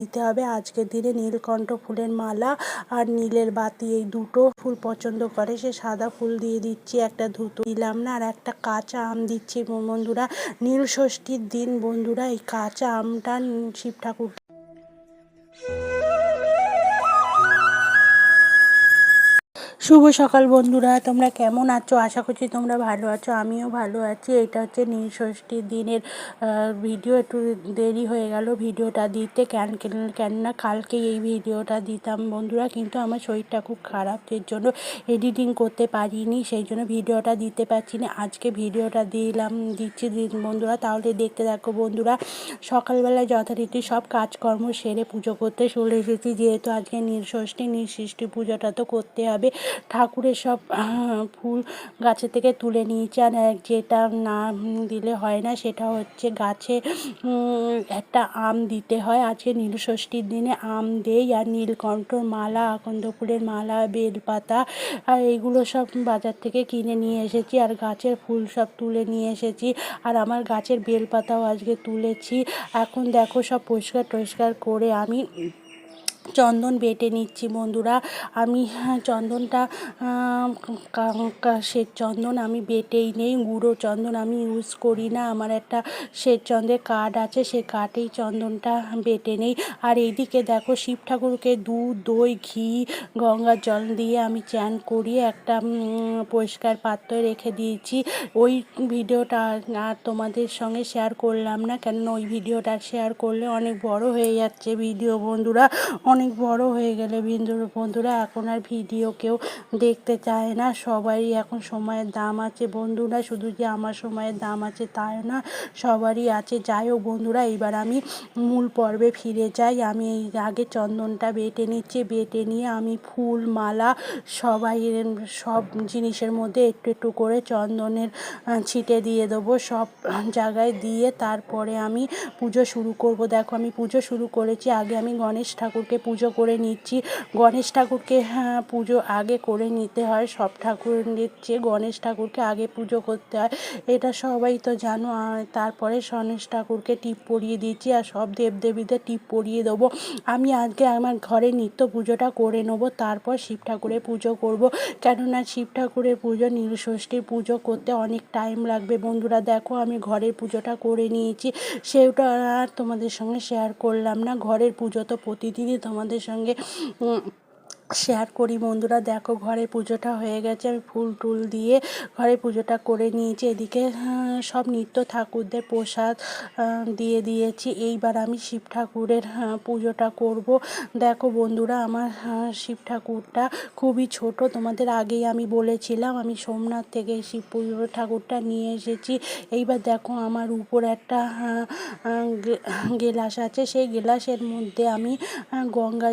দিতে হবে। আজকের দিনে নীলকণ্ঠ ফুলের মালা আর নীলের বাতি এই দুটো ফুল পছন্দ করে। সে সাদা ফুল দিয়ে দিচ্ছি, একটা ধুতো দিলাম না আর একটা কাঁচা আম দিচ্ছি। বন্ধুরা, নীল ষষ্ঠীর দিন, বন্ধুরা, এই কাঁচা আমটা শিব ঠাকুর শুভ সকাল বন্ধুরা, তোমরা কেমন আছো? আশা করছি তোমরা ভালো আছো, আমিও ভালো আছি। এটা হচ্ছে নীল ষষ্ঠীর দিনের ভিডিও একটু দেরি হয়ে গেল ভিডিওটা দিতে। কেন কেননা কালকে এই ভিডিওটা দিতাম বন্ধুরা, কিন্তু আমার শরীরটা খুব খারাপ, এর জন্য এডিটিং করতে পারিনি, সেই জন্য ভিডিওটা দিতে পারছি না। আজকে ভিডিওটা দিলাম, দিচ্ছি বন্ধুরা, তাহলে দেখতে থাকো বন্ধুরা সকালবেলায় যথারীতি সব কাজকর্ম সেরে পুজো করতে চলে এসেছি, যেহেতু আজকে নীল ষষ্ঠী নীল ষষ্ঠী পুজোটা তো করতে হবে। ঠাকুরের সব ফুল গাছের থেকে তুলে নিয়েছি। আর যেটা না দিলে হয় না, সেটা হচ্ছে গাছে একটা আম দিতে হয়। আজকে নীলষষ্ঠীর দিনে আম দেই। আর নীলকণ্ঠর মালা, আকন্দ ফুলের মালা, বেলপাতা, আর এইগুলো সব বাজার থেকে কিনে নিয়ে এসেছি। আর গাছের ফুল সব তুলে নিয়ে এসেছি। আর আমার গাছের বেলপাতাও আজকে তুলেছি। এখন দেখো সব পরিষ্কার টরিষ্কার করে আমি চন্দন বেটে নিচ্ছি বন্ধুরা। আমি হ্যাঁ, চন্দনটা শ্বেত চন্দন আমি বেটেই নেই গুঁড়ো চন্দন আমি ইউজ করি না। আমার একটা শ্বেত চন্দ্রের কার্ড আছে সে কার্ডেই চন্দনটা বেটে নেই। আর এইদিকে দেখো শিব ঠাকুরকে দুধ দই ঘি গঙ্গার জল দিয়ে আমি চ্যান করিয়ে একটা পরিষ্কার পাত্রে রেখে দিয়েছি। ওই ভিডিওটা আর তোমাদের সঙ্গে শেয়ার করলাম না কেননা ওই ভিডিওটা শেয়ার করলে অনেক বড় হয়ে যাচ্ছে ভিডিও বন্ধুরা। অনেক বড় হয়ে গেলে বিন্দুর বন্ধুরা। এখন আর ভিডিও কেউ দেখতে চায় না। সবারই এখন সময়ের দাম আছে বন্ধুরা। শুধু যে আমার সময়ের দাম আছে তাই না, সবারই আছে। যাই হোক বন্ধুরা, এবার আমি মূল পর্বে ফিরে যাই। আমি এই আগে চন্দনটা বেটে নিচ্ছি। বেটে নিয়ে আমি ফুল, মালা সবাই সব জিনিসের মধ্যে একটু একটু করে চন্দনের ছিটে দিয়ে দেবো সব জায়গায় দিয়ে। তারপরে আমি পুজো শুরু করব। দেখো আমি পুজো শুরু করেছি। আগে আমি গণেশ ঠাকুরকে পুজো করে নিচ্ছি। গণেশ ঠাকুরকে হ্যাঁ পুজো আগে করে নিতে হয়। সব ঠাকুরের চেয়ে গণেশ ঠাকুরকে আগে পুজো করতে হয়। এটা সবাই তো জানো তারপরে গণেশ ঠাকুরকে টিপ পরিয়ে দিচ্ছি আর সব দেবদেবীদের টিপ পরিয়ে দেবো। আমি আজকে আমার ঘরে নিত্য পুজোটা করে নেব, তারপর শিব ঠাকুরের পুজো করব। কেননা শিব ঠাকুরের পুজো নীলষষ্ঠীর পুজো করতে অনেক টাইম লাগবে। বন্ধুরা, দেখো আমি ঘরের পুজোটা করে নিয়েছি। সেটা আর তোমাদের সঙ্গে শেয়ার করলাম না। ঘরের পুজো তো প্রতিদিনই তোমাদের সঙ্গে শেয়ার করি। বন্ধুরা, দেখো ঘরে পুজোটা হয়ে গেছে। আমি ফুল টুল দিয়ে ঘরে পুজোটা করে নিয়েছি। এদিকে সব নিত্য ঠাকুরদের প্রসাদ দিয়ে দিয়েছি। এইবার আমি শিব ঠাকুরের পুজোটা করব। দেখো বন্ধুরা, আমার শিব ঠাকুরটা খুবই ছোট। তোমাদের আগেই আমি বলেছিলাম, আমি সোমনাথ থেকে শিব পুজো ঠাকুরটা নিয়ে এসেছি। এইবার দেখো, আমার উপর একটা গেলাস আছে। সেই গেলাসের মধ্যে আমি গঙ্গা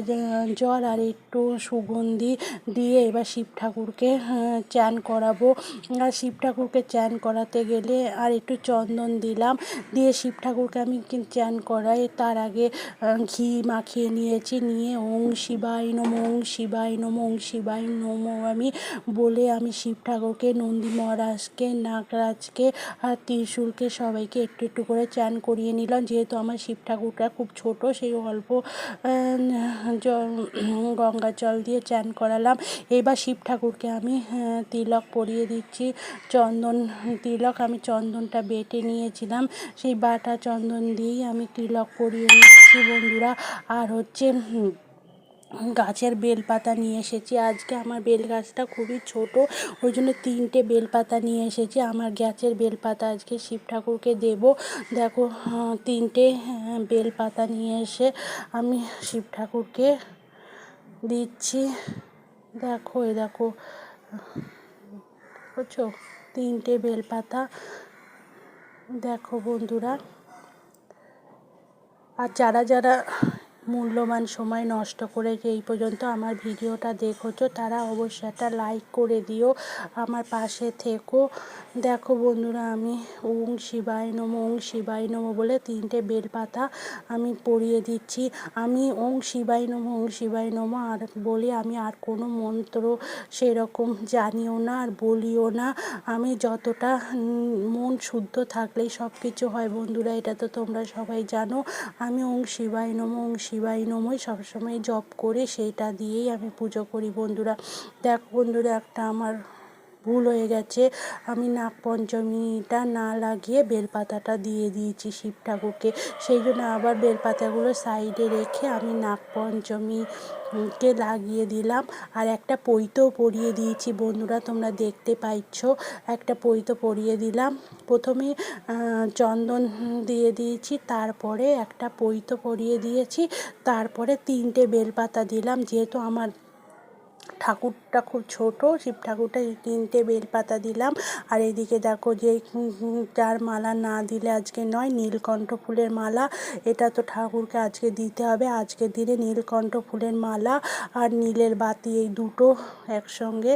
জল আর একটু সুগন্ধি দিয়ে এবার শিব ঠাকুরকে চান করাবো। আর শিব ঠাকুরকে চান করাতে গেলে আর একটু চন্দন দিলাম। দিয়ে শিব ঠাকুরকে আমি চান করাই, তার আগে ঘি মাখিয়ে নিয়েছি। নিয়ে ওং শিবায় নম, ওং শিবায় নম, ওং শিবায় নম আমি বলে আমি শিব ঠাকুরকে, নন্দী মহারাজকে, নাগরাজকে আর ত্রিশূলকে সবাইকে একটু একটু করে চান করিয়ে নিলাম। যেহেতু আমার শিব ঠাকুরটা খুব ছোট, সেই অল্প গঙ্গার জল দিয়ে চান করালাম। এবার শিব ঠাকুরকে আমি তিলক পরিয়ে দিচ্ছি। চন্দন, তিলক আমি চন্দনটা বেটে নিয়েছিলাম। সেই বাটা চন্দন দিয়েই আমি তিলক পরিয়ে নিচ্ছি বন্ধুরা। আর হচ্ছে গাছের বেলপাতা নিয়ে এসেছি। আজকে আমার বেল গাছটা খুবই ছোট, ওই জন্য তিনটে বেলপাতা নিয়ে এসেছি। আমার গাছের বেলপাতা আজকে শিব ঠাকুরকে দেব। দেখো তিনটে বেলপাতা নিয়ে এসে আমি শিব ঠাকুরকে দিচ্ছি। দেখো এ দেখো বুঝছ? তিনটে বেলপাতা। দেখো বন্ধুরা আর যারা যারা মূল্যবান সময় নষ্ট করে এই পর্যন্ত আমার ভিডিওটা দেখেছ, তারা অবশ্যই একটা লাইক করে দিও। আমার পাশে থেকো। দেখো বন্ধুরা, আমি ওং শিবায় নম, ওং শিবায় নম বলে তিনটে বেলপাতা আমি পরিয়ে দিচ্ছি। আমি ওং শিবায় নম, ওং শিবায় নম, আর বলি আমি আর কোনো মন্ত্র সেরকম জানিও না আর বলিও না। আমি যতটা মন শুদ্ধ থাকলেই সব কিছু হয় বন্ধুরা, এটা তো তোমরা সবাই জানো। আমি ওং শিবায় নম, ওং শিব শিবাই সবসময় জপ করে সেইটা দিয়েই আমি পুজো করি। বন্ধুরা দেখ বন্ধুরা একটা আমার ভুল হয়ে গেছে। আমি নাগ পঞ্চমীটা না লাগিয়ে বেলপাতাটা দিয়ে দিয়েছি শিব ঠাকুরকে। সেই জন্য আবার বেলপাতাগুলো সাইডে রেখে আমি নাগ পঞ্চমী কে লাগিয়ে দিলাম। আর একটা পৈতেও পরিয়ে দিয়েছি বন্ধুরা, তোমরা দেখতে পাইছ। একটা পৈতো পরিয়ে দিলাম। প্রথমে চন্দন দিয়ে দিয়েছি, তারপরে একটা পৈতো পরিয়ে দিয়েছি, তারপরে তিনটে বেলপাতা দিলাম। যেহেতু আমার ঠাকুরটা খুব ছোট, শিব ঠাকুরটা তিনটে বেলপাতা দিলাম। আর এদিকে দেখো যে যার মালা না দিলে আজকে নয়, নীলকণ্ঠ ফুলের মালা। এটা তো ঠাকুরকে আজকে দিতে হবে। আজকের দিনে নীলকণ্ঠ ফুলের মালা আর নীলের বাতি এই দুটো একসঙ্গে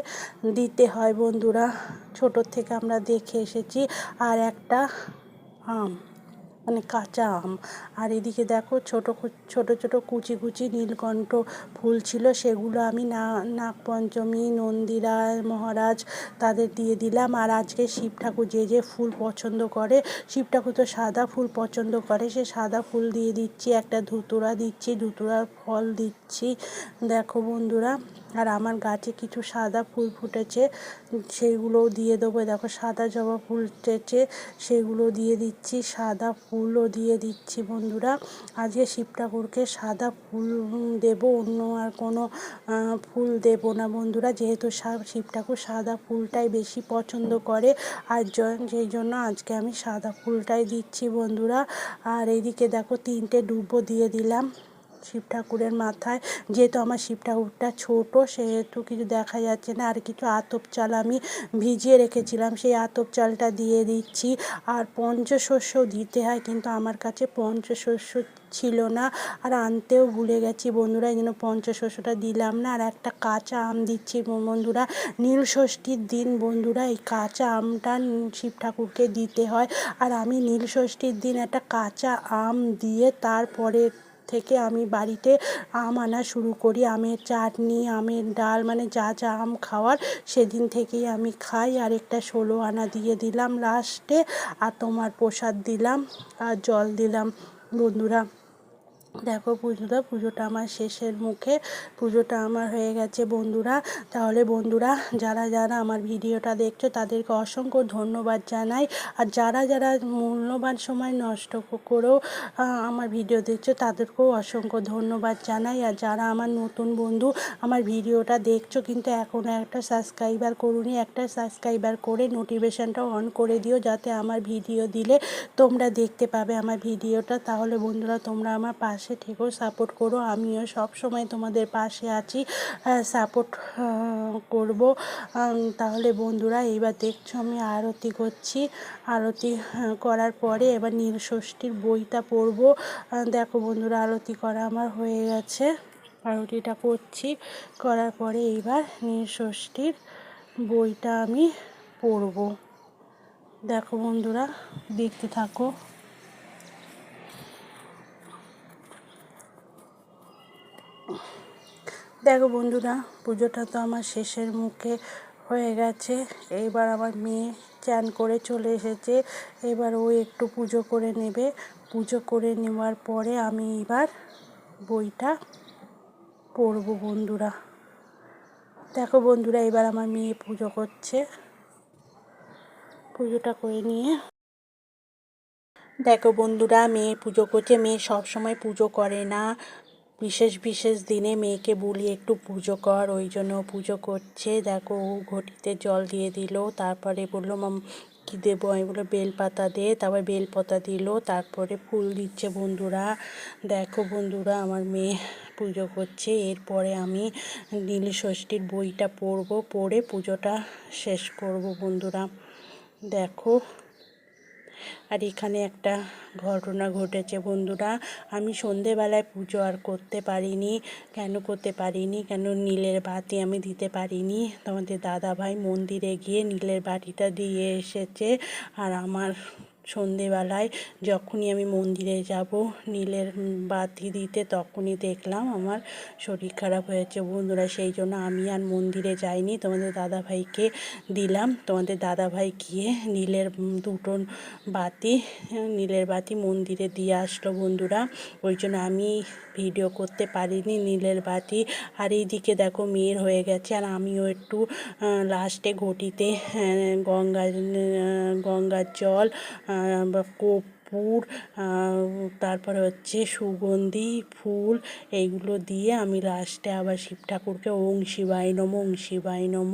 দিতে হয় বন্ধুরা। ছোটোর থেকে আমরা দেখে এসেছি। আর একটা আম। মানে কাঁচা আম। আর এদিকে দেখো ছোটো ছোটো ছোটো কুচি কুচি নীলকণ্ঠ ফুল ছিল, সেগুলো আমি না, নাগপঞ্চমী, নন্দীরা, মহারাজ তাদের দিয়ে দিলাম। আর আজকে শিব ঠাকুর যে যে ফুল পছন্দ করে, শিব ঠাকুর তো সাদা ফুল পছন্দ করে, সে সাদা ফুল দিয়ে দিচ্ছি, একটা ধুতুরা দিচ্ছি, ধুতুরার ফল দিচ্ছি। দেখো বন্ধুরা আর আমার গাছে কিছু সাদা ফুল ফুটেছে সেইগুলোও দিয়ে দেবো। দেখো, সাদা জবা ফুটেছে সেগুলো দিয়ে দিচ্ছি, সাদা ফুলও দিয়ে দিচ্ছি বন্ধুরা। আজকে শিব ঠাকুরকে সাদা ফুল দেবো, অন্য আর কোনো ফুল দেবো না বন্ধুরা। যেহেতু শিব ঠাকুর সাদা ফুলটাই বেশি পছন্দ করে, আর যেই জন্য আজকে আমি সাদা ফুলটাই দিচ্ছি বন্ধুরা। আর এইদিকে দেখো, তিনটে ডুবো দিয়ে দিলাম। শিব ঠাকুরের মাথায়। যেহেতু আমার শিব ঠাকুরটা ছোটো, সেহেতু কিছু দেখা যাচ্ছে না। আর কিছু আতপ চাল আমি ভিজিয়ে রেখেছিলাম। সেই আতপ চালটা দিয়ে দিচ্ছি। আর পঞ্চশস্য দিতে হয়, কিন্তু আমার কাছে পঞ্চশস্য ছিল না। আর আনতেও ভুলে গেছি বন্ধুরা, এই জন্য পঞ্চশস্যটা দিলাম না। আর একটা কাঁচা আম দিচ্ছি বন্ধুরা, নীল ষষ্ঠীর দিন বন্ধুরা। এই কাঁচা আমটা শিব ঠাকুরকে দিতে হয়। আর আমি নীল ষষ্ঠীর দিন একটা কাঁচা আম দিয়ে তারপরে থেকে আমি বাড়িতে আম আনা শুরু করি। আমের চাটনি, আমের ডাল মানে যা যা আম খাওয়ার সেদিন থেকেই আমি খাই। আর একটা ষোলো আনা দিয়ে দিলাম লাস্টে আর তোমার প্রসাদ দিলাম, আর জল দিলাম। বন্ধুরা দেখো পুজোটা পুজোটা আমার শেষের মুখে, পুজোটা আমার হয়ে গেছে বন্ধুরা। তাহলে বন্ধুরা, যারা যারা আমার ভিডিওটা দেখছ, তাদেরকে অসংখ্য ধন্যবাদ জানাই। আর যারা যারা মূল্যবান সময় নষ্ট করেও আমার ভিডিও দেখছ, তাদেরকেও অসংখ্য ধন্যবাদ জানাই। আর যারা আমার নতুন বন্ধু, আমার ভিডিওটা দেখছ, কিন্তু এখনও একটা সাবস্ক্রাইবার করুনি, একটা সাবস্ক্রাইবার করে নোটিফিকেশানটা অন করে দিও, যাতে আমার ভিডিও দিলে তোমরা দেখতে পাবে আমার ভিডিওটা। তাহলে বন্ধুরা, তোমরা আমার পাশে পাশে থেকেও সাপোর্ট করো। আমিও সব সময় তোমাদের পাশে আছি সাপোর্ট করব। তাহলে বন্ধুরা, এইবার দেখছ আমি আরতি করছি। আরতি করার পরে এবার নীল ষষ্ঠীর বইটা পড়ব। দেখো বন্ধুরা, আরতি করা আমার হয়ে গেছে। আরতিটা করছি। করার পরে এইবার নীল ষষ্ঠীর বইটা আমি পড়ব। দেখো বন্ধুরা, দেখতে থাকো। দেখো বন্ধুরা, পুজোটা তো আমার শেষের মুখে হয়ে গেছে। এইবার আমার মেয়ে চান করে চলে এসেছে। এবার ও একটু পুজো করে নেবে। পুজো করে নেওয়ার পরে আমি এবার বইটা পড়ব বন্ধুরা। দেখো বন্ধুরা, এবার আমার মেয়ে পুজো করছে। পুজোটা করে নিয়ে দেখো বন্ধুরা, মেয়ে পুজো করছে। মেয়ে সব সময় পুজো করে না। বিশেষ বিশেষ দিনে মেয়েকে বলি একটু পুজো কর, ওই জন্য পুজো করছে। দেখো ও ঘটিতে জল দিয়ে দিল, তারপরে বলল, মাম, কী দেবো? আমি বলল বেলপাতা দে। তারপর বেলপাতা দিল, তারপরে ফুল দিচ্ছে বন্ধুরা। দেখো বন্ধুরা, আমার মেয়ে পুজো করছে। এরপরে আমি নীল ষষ্ঠীর বইটা পড়ব, পড়ে পুজোটা শেষ করব বন্ধুরা। দেখো আর এখানে একটা ঘটনা ঘটেছে বন্ধুরা। আমি সন্ধেবেলায় পুজো আর করতে পারিনি। কেন করতে পারিনি? কেন নীলের বাতি আমি দিতে পারিনি? তোমাদের দাদা ভাই মন্দিরে গিয়ে নীলের বাটিটা দিয়ে এসেছে। আর আমার সন্ধেবেলায় যখনই আমি মন্দিরে যাব, নীলের বাতি দিতে তখনই দেখলাম আমার শরীর খারাপ হয়েছে। বন্ধুরা, সেই জন্য আমি আর মন্দিরে যাইনি। তোমাদের দাদাভাইকে দিলাম। তোমাদের দাদাভাই গিয়ে নীলের দুটো বাতি, নীলের বাতি মন্দিরে দিয়ে আসলো বন্ধুরা। ওই জন্য আমি ভিডিও করতে পারিনি নীলের বাতি। আর এইদিকে দেখো মেয়ের হয়ে গেছে। আর আমিও একটু লাস্টে ঘটিতে গঙ্গা, গঙ্গার জল কর্পূর তারপরে হচ্ছে সুগন্ধি, ফুল, এইগুলো দিয়ে আমি লাস্টে আবার শিব ঠাকুরকে ওং শিবায় নম, ওং শিবায় নম,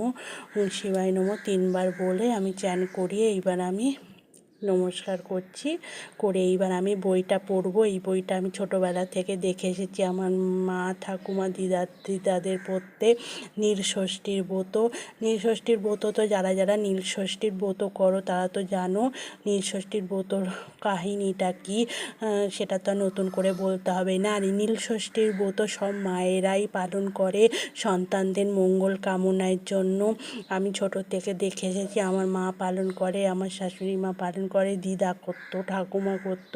ওং শিবায় নম তিনবার বলে আমি চান করিয়ে এইবার আমি নমস্কার করছি। করে এইবার আমি বইটা পড়ব। এই বইটা আমি ছোটোবেলা থেকে দেখে এসেছি। আমার মা, ঠাকুমা, দিদা, দিদাদের পড়তে নীলষষ্ঠীর ব্রত। নীলষষ্ঠীর ব্রত তো যারা যারা নীলষষ্ঠীর ব্রত করো, তারা তো জানো নীলষষ্ঠীর ব্রতর কাহিনীটা কি। সেটা তো নতুন করে বলতে হবে না। আর নীলষষ্ঠীর ব্রত সব মায়েরাই পালন করে সন্তানদের মঙ্গল কামনার জন্য। আমি ছোটো থেকে দেখে এসেছি। আমার মা পালন করে, আমার শাশুড়ি মা পালন করে, দিদা করত ঠাকুমা করত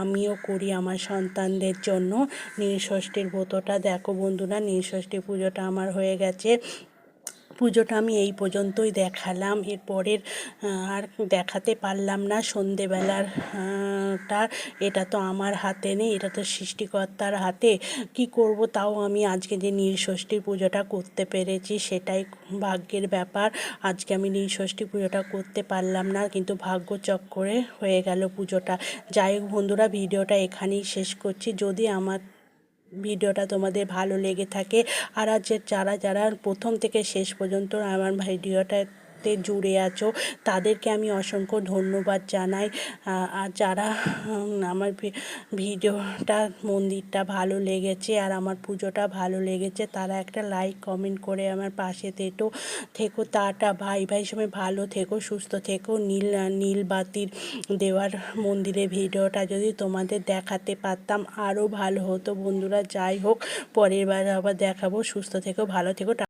আমিও করি আমার সন্তানদের জন্য। নীলষষ্ঠীর ব্রতটা দেখো বন্ধুরা, নীলষষ্ঠী পুজোটা আমার হয়ে গেছে। পুজোটা আমি এই পর্যন্তই দেখালাম। এরপরের আর দেখাতে পারলাম না সন্ধেবেলার টা। এটা তো আমার হাতে নেই, এটা তো সৃষ্টিকর্তার হাতে। কি করব তাও আমি আজকে যে নীলষষ্ঠীর পুজোটা করতে পেরেছি, সেটাই ভাগ্যের ব্যাপার। আজকে আমি নীলষষ্ঠী পুজোটা করতে পারলাম না, কিন্তু ভাগ্য চক্করে হয়ে গেল পুজোটা। যাই হোক বন্ধুরা, ভিডিওটা এখানেই শেষ করছি। যদি আমার ভিডিওটা তোমাদের ভালো লেগে থাকে। আর আজ যারা যারা প্রথম থেকে শেষ পর্যন্ত আমার ভিডিওটা তে জুড়ে আছো। তাদেরকে আমি অসংখ্য ধন্যবাদ জানাই। আর যারা আমার ভিডিওটা, মন্দিরটা ভালো লেগেছে আর আমার পুজোটা ভালো লেগেছে, তারা একটা লাইক, কমেন্ট করে আমার পাশে থেকো থেকো তাটা ভাই ভাই সময় ভালো থেকো, সুস্থ থেকো। নীল নীল বাতির দেওয়ার মন্দিরের ভিডিওটা যদি তোমাদের দেখাতে পারতাম, আরও ভালো হতো। বন্ধুরা, যাই হোক, পরের বার আবার দেখাবো। সুস্থ থেকো, ভালো থেকো